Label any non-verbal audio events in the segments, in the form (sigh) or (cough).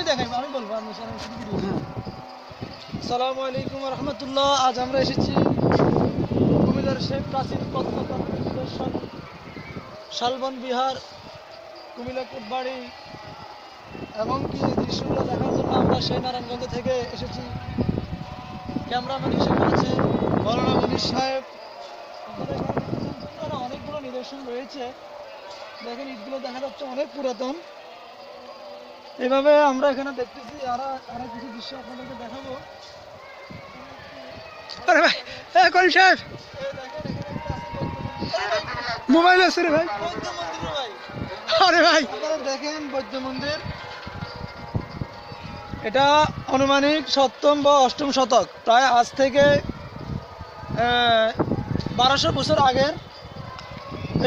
আমি দেখাই আমি বলব আমি আমি শুধু ভিডিও সালামু আলাইকুম রহমতুল্লাহ। আজ আমরা এসেছি কুমিল্লার সেই প্রাচীন প্রত্নতত্ত্বের নিদর্শন শালবন বিহার কুমিল্লা কোটবাড়ি এবং কি দৃশ্যগুলো দেখার জন্য আমরা সেই নারায়ণগঞ্জ থেকে এসেছি। ক্যামেরাম্যান হিসেবে আছে মৌলানা মনির সাহেব। অনেকগুলো নিদর্শন রয়েছে। দেখেন ইটগুলো দেখা যাচ্ছে অনেক পুরাতন। এভাবে আমরা এখানে দেখতেছি আর আরও কিছু দৃশ্য আপনাদেরকে দেখাবো। আরে ভাই এ করিম সাহেব! মোবাইল আছে রে ভাই। আরে ভাই! আপনারা দেখেন বৌদ্ধ মন্দির। এটা আনুমানিক সপ্তম বা অষ্টম শতক প্রায় আজ থেকে বারোশো বছর আগের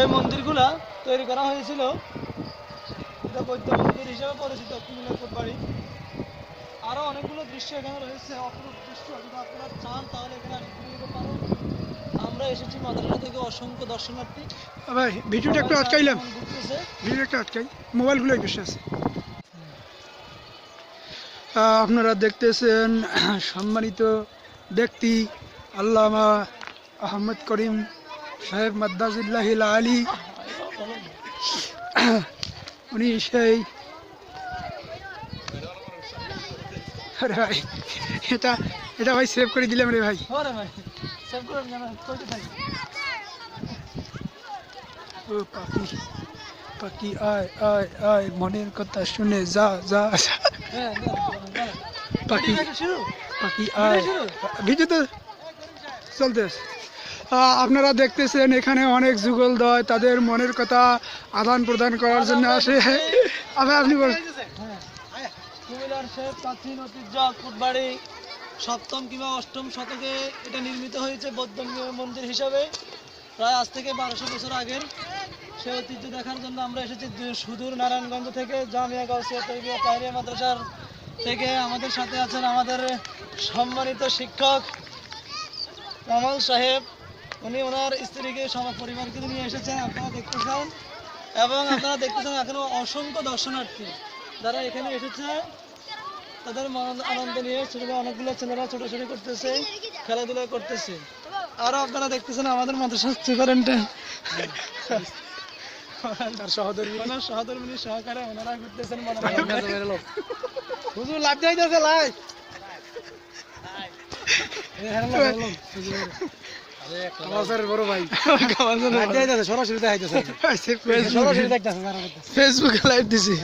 এই মন্দিরগুলা তৈরি করা হয়েছিল। এটা বৌদ্ধ মন্দির হিসেবে পরিচিত কুমিল্লা কোটবাড়ি আরও অনেকগুলো দৃশ্য এখানে রয়েছে। অপরূপ দৃশ্য যদি আপনারা চান তাহলে এখানে আসতে পারেন। আমরা এসেছি মাদ্রাসা থেকে অসংখ্য দর্শনার্থী। ভাই ভিডিওটা একটু আটকাইলাম। এখন ঘুরতেছে। ভিডিও একটু আটকাই। মোবাইলগুলো বেশি আছে। আপনারা দেখতেছেন সম্মানিত ব্যক্তি আল্লামা আহমদ করিম সাহেব মাদ্দাজুল্লাহ আলী। উনি সেই আরে ভাই এটা এটা ভাই সেভ করে দিলাম রে ভাই। ও পাখি পাখি আয় আয় আয় মনের কথা শুনে যা যা। হ্যাঁ পাখি পাখি আয়। ভিডিও তো চলতে আছে। আহ, আপনারা দেখতেছেন এখানে অনেক যুগল দয় তাদের মনের কথা আদান প্রদান করার জন্য আসে। আবার আপনি বল। কুমিল্লার সেই প্রাচীন ঐতিহ্য সপ্তম কিংবা অষ্টম শতকে এটা নির্মিত হয়েছে বৌদ্ধ মন্দির হিসাবে। প্রায় আজ থেকে বারোশো বছর আগের। সে ঐতিহ্য দেখার জন্য আমরা এসেছি সুদূর নারায়ণগঞ্জ থেকে, জামিয়া গাউসিয়া তৈরিয়া মাদ্রাসার থেকে। আমাদের সাথে আছেন আমাদের সম্মানিত শিক্ষক কামাল সাহেব। উনি ওনার স্ত্রীকে সব পরিবারকে নিয়ে এসেছেন আপনারা দেখতেছেন এবং আপনারা দেখতেছেন এখনও অসংখ্য দর্শনার্থী যারা এখানে এসেছে। তাদের আনন্দ নিয়ে ছেলেরা অনেকগুলো ছেলেরা ছোটাছুটি করতেছে খেলাধুলা করতেছে। আরও আপনারা দেখতেছেন আমাদের মাদ্রাসার সুপারেন্টেন্ট তার সহধর্মী সহধর্মিনী সহকারে ওনারা ঘুরতেছেন হুজুর লাভ যাইতেছে লাই সরাসরি দেখাইতেছে। (laughs) সরাসরি ফেসবুকে লাইভ দিছি।